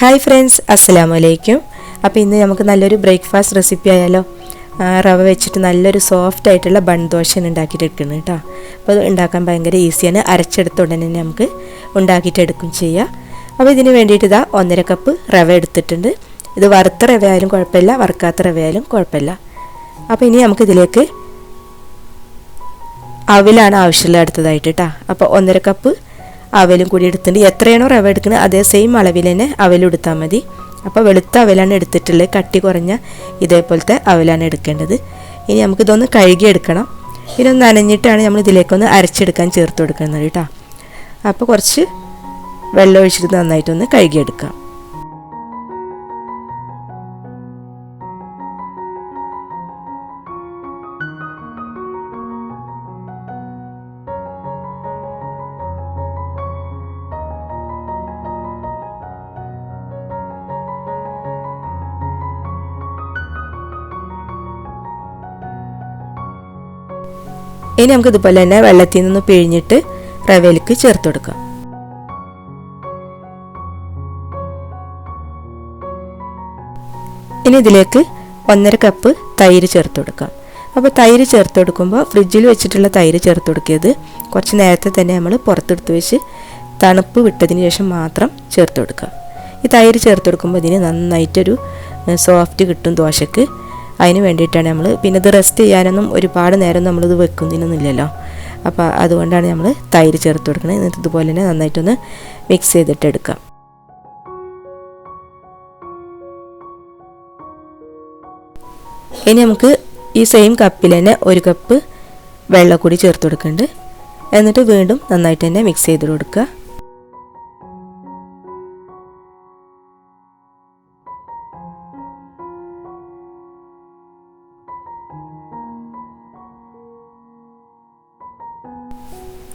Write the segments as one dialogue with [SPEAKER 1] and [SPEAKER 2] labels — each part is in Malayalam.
[SPEAKER 1] ഹായ് ഫ്രണ്ട്സ് അസ്സലാമു അലൈക്കും അപ്പോൾ ഇന്ന് നമുക്ക് നല്ലൊരു ബ്രേക്ക്ഫാസ്റ്റ് റെസിപ്പി ആയാലോ? റവ വെച്ചിട്ട് നല്ലൊരു സോഫ്റ്റ് ആയിട്ടുള്ള ബൺ ദോശ ഉണ്ടാക്കിയിട്ട് എടുക്കുന്നത് കേട്ടോ. അപ്പോൾ അത് ഉണ്ടാക്കാൻ ഭയങ്കര ഈസിയാണ് അരച്ചെടുത്ത ഉടനെ തന്നെ നമുക്ക് ഉണ്ടാക്കിയിട്ടെടുക്കും ചെയ്യാം. അപ്പോൾ ഇതിന് വേണ്ടിയിട്ട് ഇതാ ഒന്നര കപ്പ് റവ എടുത്തിട്ടുണ്ട്. ഇത് വറുത്ത റവ ആയാലും കുഴപ്പമില്ല വറുക്കാത്ത റവ ആയാലും കുഴപ്പമില്ല. അപ്പോൾ ഇനി നമുക്കിതിലേക്ക് അവിലാണ് ആവശ്യമുള്ള അടുത്തതായിട്ട് കേട്ടോ. അപ്പോൾ ഒന്നര കപ്പ് അവലും കൂടി എടുത്തിട്ടുണ്ട്. എത്രയാണോ റവ എടുക്കുന്നത് അതേ സെയിം അളവിൽ തന്നെ അവലും എടുത്താൽ മതി. അപ്പോൾ വെളുത്ത അവലാണ് എടുത്തിട്ടുള്ളത്. കട്ടി കുറഞ്ഞ ഇതേപോലത്തെ അവലാണ് എടുക്കേണ്ടത്. ഇനി നമുക്കിതൊന്ന് കഴുകിയെടുക്കണം ഇനി ഒന്ന് നനഞ്ഞിട്ടാണ് നമ്മൾ ഇതിലേക്കൊന്ന് അരച്ചെടുക്കാൻ ചേർത്ത് കൊടുക്കുന്നത് കേട്ടോ. അപ്പോൾ കുറച്ച് വെള്ളം ഒഴിച്ചിട്ട് നന്നായിട്ടൊന്ന് കഴുകിയെടുക്കാം ഇനി നമുക്ക് ഇതുപോലെ തന്നെ വെള്ളത്തിൽ നിന്ന് പിഴിഞ്ഞിട്ട് റവയിലേക്ക് ചേർത്ത് കൊടുക്കാം. ഇനി ഇതിലേക്ക് ഒന്നര കപ്പ് തൈര് ചേർത്ത് കൊടുക്കാം. അപ്പോൾ തൈര് ചേർത്ത് കൊടുക്കുമ്പോൾ ഫ്രിഡ്ജിൽ വെച്ചിട്ടുള്ള തൈര് ചേർത്ത് കൊടുക്കിയത് കുറച്ച് നേരത്തെ തന്നെ നമ്മൾ പുറത്തെടുത്ത് വെച്ച് തണുപ്പ് വിട്ടതിന് ശേഷം മാത്രം ചേർത്ത് കൊടുക്കുക. ഈ തൈര് ചേർത്ത് കൊടുക്കുമ്പോൾ ഇതിന് നന്നായിട്ടൊരു സോഫ്റ്റ് കിട്ടും ദോശക്ക്. അതിന് വേണ്ടിയിട്ടാണ് നമ്മൾ പിന്നെ ഇത് റെസ്റ്റ് ചെയ്യാനൊന്നും ഒരുപാട് നേരം നമ്മളിത് വെക്കുന്നതിനൊന്നുമില്ലല്ലോ. അപ്പോൾ അതുകൊണ്ടാണ് നമ്മൾ തൈര് ചേർത്ത് കൊടുക്കുന്നത് എന്നിട്ട് ഇതുപോലെ തന്നെ നന്നായിട്ടൊന്ന് മിക്സ് ചെയ്തിട്ട് എടുക്കാം ഇനി നമുക്ക് ഈ സെയിം കപ്പിൽ തന്നെ ഒരു കപ്പ് വെള്ളം കൂടി ചേർത്ത് കൊടുക്കുന്നുണ്ട്. എന്നിട്ട് വീണ്ടും നന്നായിട്ട് തന്നെ മിക്സ് ചെയ്ത് കൊടുക്കുക.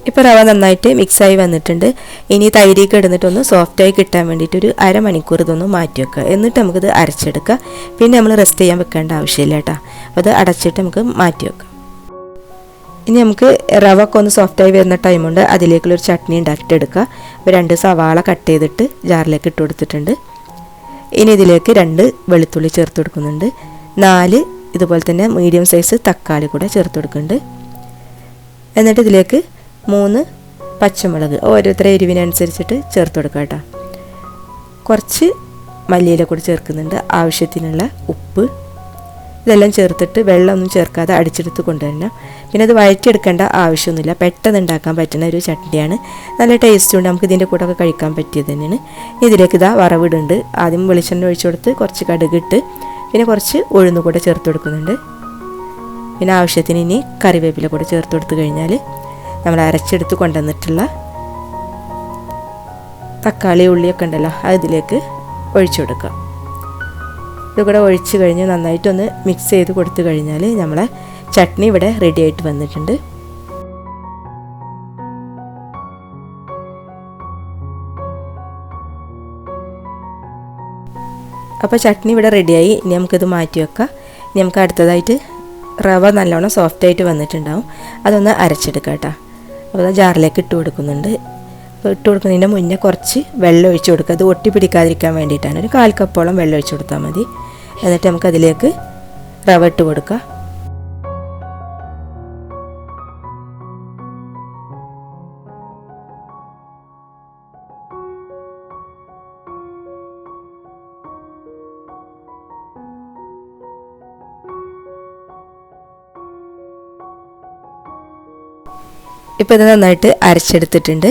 [SPEAKER 1] ഇപ്പോൾ റവ നന്നായിട്ട് മിക്സായി വന്നിട്ടുണ്ട്. ഇനി തൈരിക്ക് ഇടുന്നിട്ടൊന്ന് സോഫ്റ്റായി കിട്ടാൻ വേണ്ടിയിട്ട് ഒരു അരമണിക്കൂർ ഇതൊന്ന് മാറ്റി വെക്കുക എന്നിട്ട് നമുക്കിത് അരച്ചെടുക്കുക പിന്നെ നമ്മൾ റെസ്റ്റ് ചെയ്യാൻ വെക്കേണ്ട ആവശ്യമില്ല കേട്ടോ. അത് അടച്ചിട്ട് നമുക്ക് മാറ്റി വെക്കാം ഇനി നമുക്ക് റവ ഒക്കെ ഒന്ന് സോഫ്റ്റായി വരുന്ന ടൈമുണ്ട് അതിലേക്കുള്ളൊരു ചട്നി ഉണ്ടാക്കിയിട്ടെടുക്കുക അപ്പോൾ രണ്ട് സവാള കട്ട് ചെയ്തിട്ട് ജാറിലേക്ക് ഇട്ട് കൊടുത്തിട്ടുണ്ട്. ഇനി ഇതിലേക്ക് രണ്ട് വെളുത്തുള്ളി ചേർത്ത് കൊടുക്കുന്നുണ്ട്. നാല് ഇതുപോലെ തന്നെ മീഡിയം സൈസ് തക്കാളി കൂടെ ചേർത്ത് കൊടുക്കുന്നുണ്ട്. എന്നിട്ട് ഇതിലേക്ക് മൂന്ന് പച്ചമുളക്. ഓരോരുത്തരെ എരിവിനനുസരിച്ചിട്ട് ചേർത്ത് കൊടുക്കുക കേട്ടോ. കുറച്ച് മല്ലിയില കൂടി ചേർക്കുന്നുണ്ട്. ആവശ്യത്തിനുള്ള ഉപ്പ്. ഇതെല്ലാം ചേർത്തിട്ട് വെള്ളമൊന്നും ചേർക്കാതെ അടിച്ചെടുത്ത് കൊണ്ടുവരണം. പിന്നെ അത് വഴറ്റിയെടുക്കേണ്ട ആവശ്യമൊന്നുമില്ല. പെട്ടെന്ന് ഉണ്ടാക്കാൻ പറ്റുന്ന ഒരു ചട്ടിയാണ്. നല്ല ടേസ്റ്റ് ഉണ്ട്. നമുക്ക് ഇതിന്റെ കൂടെ ഒക്കെ കഴിക്കാൻ പറ്റിയത് തന്നെയാണ്. ഇതിലേക്ക് ഇതാ വറവിടുണ്ട് ആദ്യം വെളിച്ചെണ്ണ ഒഴിച്ചു കൊടുത്ത് കുറച്ച് കടുകിട്ട് പിന്നെ കുറച്ച് ഉഴുന്നുകൂടെ ചേർത്ത് കൊടുക്കുന്നുണ്ട്. പിന്നെ ആവശ്യത്തിന് ഇനി കറിവേപ്പില കൂടെ ചേർത്ത് കൊടുത്തു കഴിഞ്ഞാൽ നമ്മൾ അരച്ചെടുത്ത് കൊണ്ടുവന്നിട്ടുള്ള തക്കാളി ഉള്ളിയൊക്കെ ഉണ്ടല്ലോ അതിലേക്ക് ഒഴിച്ചു കൊടുക്കുക. ഇതുകൂടെ ഒഴിച്ച് കഴിഞ്ഞ് നന്നായിട്ടൊന്ന് മിക്സ് ചെയ്ത് കൊടുത്തു കഴിഞ്ഞാൽ നമ്മളെ ചട്നി ഇവിടെ റെഡി ആയിട്ട് വന്നിട്ടുണ്ട്. അപ്പോൾ ചട്നി ഇവിടെ റെഡിയായി ഇനി നമുക്കിത് മാറ്റി വെക്കാം. ഇനി നമുക്ക് അടുത്തതായിട്ട് റവ നല്ലോണം സോഫ്റ്റായിട്ട് വന്നിട്ടുണ്ടാവും. അതൊന്ന് അരച്ചെടുക്കാം കേട്ടോ. അപ്പോൾ ജാറിലേക്ക് ഇട്ട് കൊടുക്കുന്നുണ്ട്. അപ്പോൾ ഇട്ട് കൊടുക്കുന്നതിന്റെ മുന്നേ കുറച്ച് വെള്ളം ഒഴിച്ച് കൊടുക്കുക. അത് ഒട്ടി പിടിക്കാതിരിക്കാൻ വേണ്ടിയിട്ടാണ്. ഒരു കാൽ കപ്പോളം വെള്ളം ഒഴിച്ച് കൊടുത്താൽ മതി. എന്നിട്ട് നമുക്ക് അതിലേക്ക് റവ ഇട്ട് കൊടുക്കുക. ഇപ്പോൾ ഇത് നന്നായിട്ട് അരച്ചെടുത്തിട്ടുണ്ട്.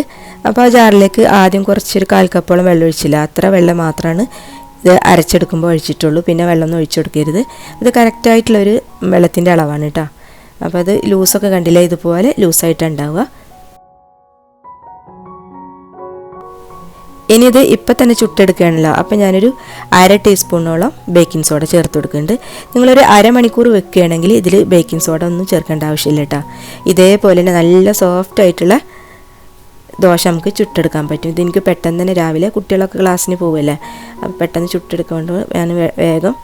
[SPEAKER 1] അപ്പോൾ ആ ജാറിലേക്ക് ആദ്യം കുറച്ചൊരു കാൽ കപ്പോളം വെള്ളം ഒഴിച്ചില്ല. അത്ര വെള്ളം മാത്രമാണ് ഇത് അരച്ചെടുക്കുമ്പോൾ ഒഴിച്ചിട്ടുള്ളൂ. പിന്നെ വെള്ളമൊന്നും ഒഴിച്ചു കൊടുക്കരുത്. ഇത് കറക്റ്റായിട്ടുള്ളൊരു വെള്ളത്തിന്റെ അളവാണ് കേട്ടോ അപ്പോൾ അത് ലൂസൊക്കെ കണ്ടില്ല? ഇതുപോലെ ലൂസായിട്ട് ഉണ്ടാവുക. ഇനി ഇത് ഇപ്പം തന്നെ ചുട്ടെടുക്കുകയാണല്ലോ. അപ്പം ഞാനൊരു അര ടീസ്പൂണോളം ബേക്കിംഗ് സോഡ ചേർത്ത് കൊടുക്കുന്നുണ്ട്. നിങ്ങളൊരു അരമണിക്കൂർ വെക്കുകയാണെങ്കിൽ ഇതിൽ ബേക്കിംഗ് സോഡ ഒന്നും ചേർക്കേണ്ട ആവശ്യമില്ല കേട്ടോ. ഇതേപോലെ തന്നെ നല്ല സോഫ്റ്റ് ആയിട്ടുള്ള ദോശ നമുക്ക് ചുട്ടെടുക്കാൻ പറ്റും. ഇതെനിക്ക് പെട്ടെന്ന് തന്നെ രാവിലെ കുട്ടികളൊക്കെ ക്ലാസ്സിന് പോവുമല്ലേ അപ്പോൾ പെട്ടെന്ന് ചുട്ടെടുക്കൊണ്ട് ഞാൻ വേഗം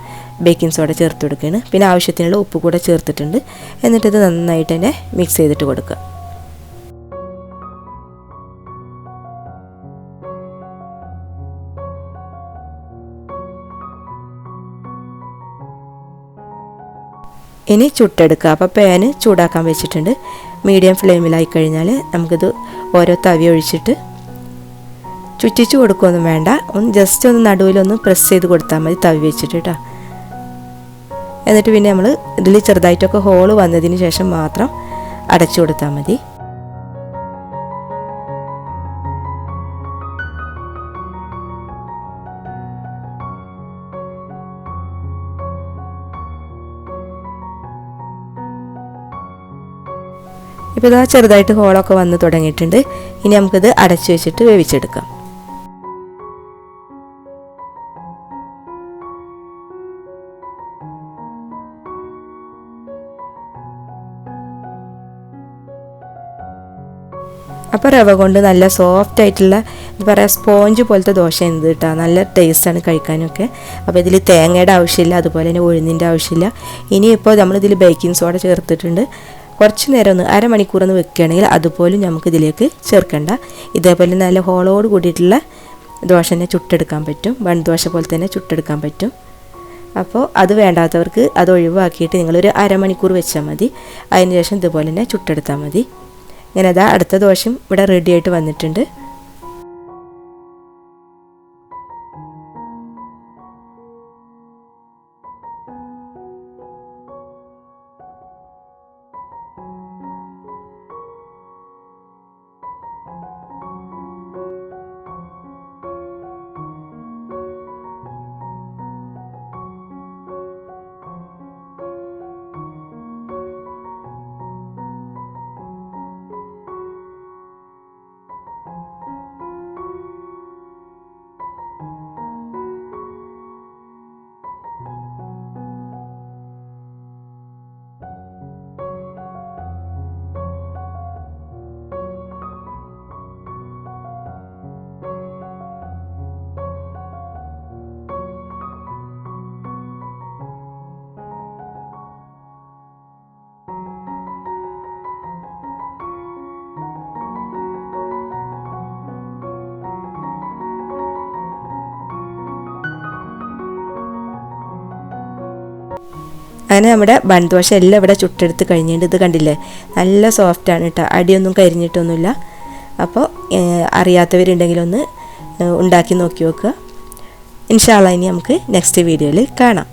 [SPEAKER 1] ബേക്കിംഗ് സോഡ ചേർത്ത് കൊടുക്കുകയാണ്. പിന്നെ ആവശ്യത്തിനുള്ള ഉപ്പ് കൂടെ ചേർത്തിട്ടുണ്ട്. എന്നിട്ടിത് നന്നായിട്ട് തന്നെ മിക്സ് ചെയ്തിട്ട് കൊടുക്കുക. ഇനി ചുട്ടെടുക്കുക. അപ്പോൾ പാന് ചൂടാക്കാൻ വെച്ചിട്ടുണ്ട്. മീഡിയം ഫ്ലെയിമിലായി കഴിഞ്ഞാൽ നമുക്കിത് ഓരോ തവി ഒഴിച്ചിട്ട് ചുറ്റിച്ച് കൊടുക്കുകയൊന്നും വേണ്ട. ഒന്ന് ജസ്റ്റ് ഒന്ന് നടുവിലൊന്ന് പ്രസ് ചെയ്ത് കൊടുത്താൽ മതി തവി വെച്ചിട്ട് കേട്ടോ എന്നിട്ട് പിന്നെ നമ്മൾ ഇതിൽ ചെറുതായിട്ടൊക്കെ ഹോൾ വന്നതിന് ശേഷം മാത്രം അടച്ചു കൊടുത്താൽ മതി. ഇപ്പോൾ ഇതാ ചെറുതായിട്ട് ഹോളൊക്കെ വന്ന് തുടങ്ങിയിട്ടുണ്ട്. ഇനി നമുക്കിത് അടച്ചു വെച്ചിട്ട് വേവിച്ചെടുക്കാം. അപ്പോൾ റവ കൊണ്ട് നല്ല സോഫ്റ്റ് ആയിട്ടുള്ള എന്താ പറയുക സ്പോഞ്ച് പോലത്തെ ദോശ എന്ത് കിട്ടുക നല്ല ടേസ്റ്റാണ് കഴിക്കാനൊക്കെ. അപ്പോൾ ഇതിൽ തേങ്ങയുടെ ആവശ്യമില്ല അതുപോലെ തന്നെ ഉഴുന്നിന്റെ ആവശ്യമില്ല. ഇനിയിപ്പോൾ നമ്മളിതിൽ ബേക്കിംഗ് സോഡ ചേർത്തിട്ടുണ്ട്. കുറച്ച് നേരം ഒന്ന് അരമണിക്കൂർ ഒന്ന് വെക്കുകയാണെങ്കിൽ അതുപോലും നമുക്ക് ഇതിലേക്ക് ചേർക്കണ്ട. ഇതേപോലെ നല്ല ഹോളോട് കൂടിയിട്ടുള്ള ദോശ തന്നെ ചുട്ടെടുക്കാൻ പറ്റും. വൺ ദോശ പോലെ തന്നെ ചുട്ടെടുക്കാൻ പറ്റും. അപ്പോൾ അത് വേണ്ടാത്തവർക്ക് അത് ഒഴിവാക്കിയിട്ട് നിങ്ങളൊരു അരമണിക്കൂർ വെച്ചാൽ മതി. അതിന് ശേഷം ഇതുപോലെ തന്നെ ചുട്ടെടുത്താൽ മതി. ഇങ്ങനെ അതാ അടുത്ത ദോശയും ഇവിടെ റെഡി ആയിട്ട് വന്നിട്ടുണ്ട്. അങ്ങനെ നമ്മുടെ ബൺദോശ എല്ലാം ഇവിടെ ചുട്ടെടുത്ത് കഴിഞ്ഞിട്ട് ഇത് കണ്ടില്ലേ? നല്ല സോഫ്റ്റാണ് കേട്ടോ. അടിയൊന്നും കരിഞ്ഞിട്ടൊന്നുമില്ല. അപ്പോൾ അറിയാത്തവരുണ്ടെങ്കിലൊന്ന് ഉണ്ടാക്കി നോക്കി നോക്കുക ഇൻഷാല്ല ഇനി നമുക്ക് നെക്സ്റ്റ് വീഡിയോയിൽ കാണാം.